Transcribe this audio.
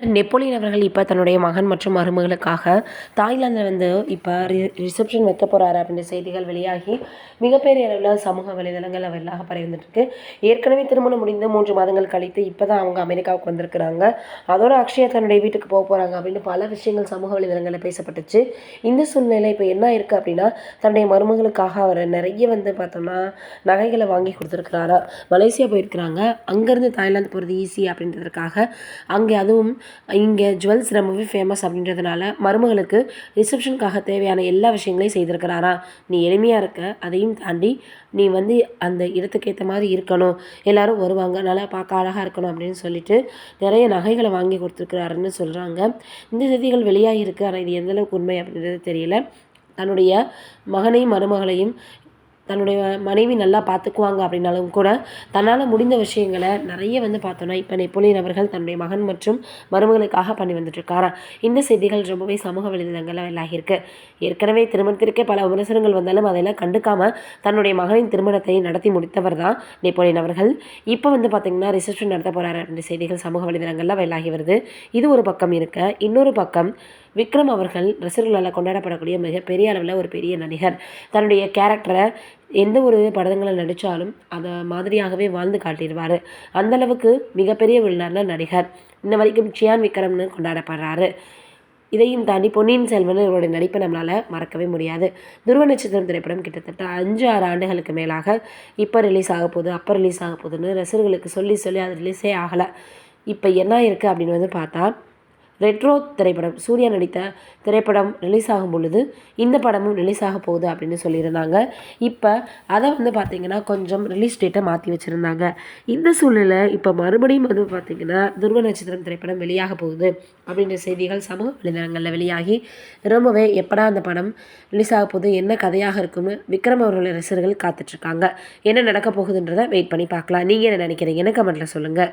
Napoleon அவர்கள் இப்போ தன்னுடைய மகன் மற்றும் மருமகளுக்காக தாய்லாந்தில் வந்து இப்போ ரி ரிசப்ஷன் வைக்க போகிறாரு அப்படின்ற செய்திகள் வெளியாகி மிகப்பெரிய அளவில் சமூக வலைதளங்கள் அவர்களாக பரவிந்துட்டுருக்கு ஏற்கனவே திருமணம் முடிந்து மூன்று மாதங்கள் கழித்து இப்போ தான் அவங்க அமெரிக்காவுக்கு வந்திருக்கிறாங்க. அதோட அக்ஷயா தன்னுடைய வீட்டுக்கு போக போகிறாங்க அப்படின்னு பல விஷயங்கள் சமூக வலைதளங்களில் பேசப்பட்டுச்சு. இந்த சூழ்நிலை இப்போ என்ன இருக்குது அப்படின்னா தன்னுடைய மருமகளுக்காக அவர் நிறைய வந்து பார்த்தோம்னா நகைகளை வாங்கி கொடுத்துருக்குறாரா மலேசியா போயிருக்கிறாங்க. அங்கேருந்து தாய்லாந்து போகிறது ஈஸி அப்படின்றதுக்காக அங்கே அதுவும் இங்கே ஜுவல்ஸ் ரொம்பவே ஃபேமஸ் அப்படின்றதுனால மருமகளுக்கு ரிசப்ஷனுக்காக தேவையான எல்லா விஷயங்களையும் செய்திருக்கிறாரா? நீ எளிமையாக இருக்க அதையும் தாண்டி நீ வந்து அந்த இடத்துக்கு ஏற்ற மாதிரி இருக்கணும். எல்லாரும் வருவாங்க நல்லா பார்க்க அழகாக இருக்கணும் அப்படின்னு சொல்லிட்டு நிறைய நகைகளை வாங்கி கொடுத்துருக்குறாருன்னு சொல்கிறாங்க இந்த செய்திகள் வெளியாகிருக்கு ஆனால் இது எந்தளவுக்கு உண்மை அப்படின்றது தெரியல. தன்னுடைய மகனையும் மருமகளையும் தன்னுடைய மனைவி நல்லா பார்த்துக்குவாங்க அப்படின்னாலும் கூட தன்னால் முடிந்த விஷயங்களை நிறைய வந்து பார்த்தோன்னா இப்போ நெப்போலியன் அவர்கள் தன்னுடைய மகன் மற்றும் மருமகளுக்காக பண்ணி வந்துட்டுருக்காரா? இந்த செய்திகள் ரொம்பவே சமூக வலைதளங்களில் வெளியாகியிருக்கு ஏற்கனவே திருமணத்திற்கே பல விமர்சனங்கள் வந்தாலும் அதெல்லாம் கண்டுக்காமல் தன்னுடைய மகனின் திருமணத்தை நடத்தி முடித்தவர் தான் நெப்போலியன் அவர்கள். இப்போ வந்து பார்த்திங்கன்னா ரிசப்ஷன் நடத்த போகிறாரு அப்படின்ற செய்திகள் சமூக வலைதளங்களில் வெளியாகி வருது. இது ஒரு பக்கம் இருக்க இன்னொரு பக்கம் விக்ரம் அவர்கள் ரசிகர்களால் கொண்டாடப்படக்கூடிய மிகப்பெரிய அளவில் ஒரு பெரிய நடிகர். தன்னுடைய கேரக்டரை எந்த ஒரு படங்களில் நடித்தாலும் அதை மாதிரியாகவே வாழ்ந்து காட்டிடுவார். அந்தளவுக்கு மிகப்பெரிய ஒரு நல்ல நடிகர். இன்ன வரைக்கும் சியான் விக்ரம்னு கொண்டாடப்படுறாரு. இதையும் தாண்டி பொன்னியின் செல்வன் இவருடைய நடிப்பை நம்மளால் மறக்கவே முடியாது. துருவ நட்சத்திரம் திரைப்படம் கிட்டத்தட்ட அஞ்சு ஆறு ஆண்டுகளுக்கு மேலாக இப்போ ரிலீஸ் ஆக போகுது அப்போ ரிலீஸ் ஆக போகுதுன்னு ரசிகர்களுக்கு சொல்லி சொல்லி அது ரிலீஸே ஆகலை. இப்போ என்ன இருக்குது அப்படின்னு வந்து பார்த்தா ரெட்ரோ திரைப்படம் சூர்யா நடித்த திரைப்படம் ரிலீஸ் ஆகும் பொழுது இந்த படமும் ரிலீஸ் ஆக போகுது அப்படின்னு சொல்லியிருந்தாங்க. இப்போ அதை வந்து பார்த்திங்கன்னா கொஞ்சம் ரிலீஸ் டேட்டை மாற்றி வச்சுருந்தாங்க. இந்த சூழ்நிலை இப்போ மறுபடியும் வந்து பார்த்திங்கன்னா துருவ நட்சத்திரம் திரைப்படம் வெளியாக போகுது அப்படின்ற செய்திகள் சமூக வலைதளங்களில் வெளியாகி ரொம்பவே எப்படா அந்த படம் ரிலீஸ் ஆக போகுது என்ன கதையாக இருக்கும்னு விக்ரம் அவர்கள் ரசிகர்கள் காத்துட்ருக்காங்க என்ன நடக்க போகுதுன்றதை வெயிட் பண்ணி பார்க்கலாம். நீங்கள் என்ன நினைக்கிறீங்கன்னு கமெண்ட்டில் சொல்லுங்கள்